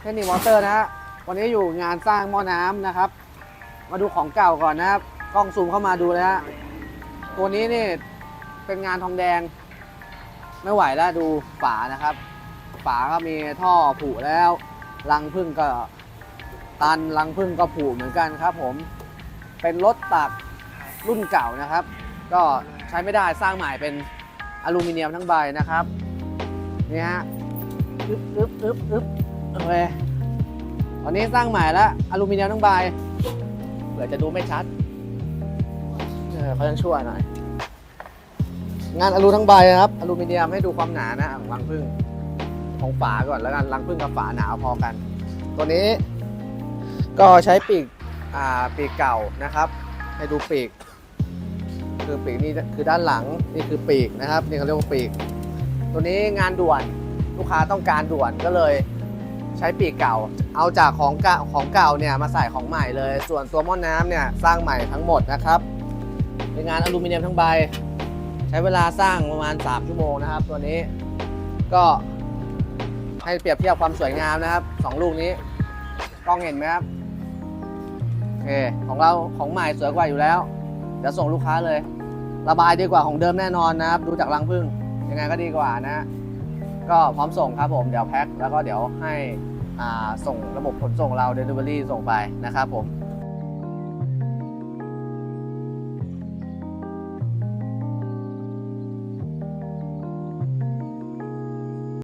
เทคนิควอเตอร์นะฮะวันนี้อยู่งานสร้างหม้อน้ำนะครับ มาดูของเก่าก่อนนะครับกล้องซูมเข้ามาดูเลยฮะตัวนี้นี่เป็นงานทองแดง ไม่ไหวแล้วดูฝานะครับ ฝาก็มีท่อผุแล้วรังพึ่งก็ตันรังพึ่งก็ผุเหมือนกันครับ ผมเป็นรถตักรุ่นเก่านะครับ ก็ใช้ไม่ได้สร้างใหม่เป็นอลูมิเนียมทั้งใบนะครับนี่ฮะอึ๊บอึ๊บอึ๊บอึ๊บ โอเคตอนนี้สร้างใหม่แล้วอลูมิเนียมทั้งใบเผื่อจะดูไม่ชัดเออเขายังชั่วหน่อย งานอลูทั้งใบนะครับ อลูมิเนียมให้ดูความหนานะของรังพึ่งของฝาก่อนแล้วกันรังพึ่งกับฝาหนาพอกัน ตัวนี้ ก็ใช้ปีกอ่าปีกเก่านะครับ ให้ดูปีก คือปีกนี่คือด้านหลังนี่คือปีกนะครับ นี่เขาเรียกว่าปีก ตัวนี้งานด่วนลูกค้าต้องการด่วนก็เลย ใช้ปีกเก่า เอาจากของเก่าของเก่าเนี่ยมาใส่ของใหม่เลย ส่วนตัวหม้อน้ำเนี่ยสร้างใหม่ทั้งหมดนะครับเป็นงานอลูมิเนียมทั้งใบ ใช้เวลาสร้างประมาณ 3 ชั่วโมงนะครับ ตัวนี้ก็ให้เปรียบเทียบความสวยงามนะครับสองลูกนี้กล้องเห็นไหมครับโอเคของเราของใหม่สวยกว่าอยู่แล้วเดี๋ยวส่งลูกค้าเลย ระบายดีกว่าของเดิมแน่นอนนะครับ ดูจากรังพึ่งยังไงก็ดีกว่านะ ก็พร้อมส่งครับผม เดี๋ยวแพ็คแล้วก็เดี๋ยวให้ ส่งระบบขนส่งเรา Delivery ส่งไปนะครับผม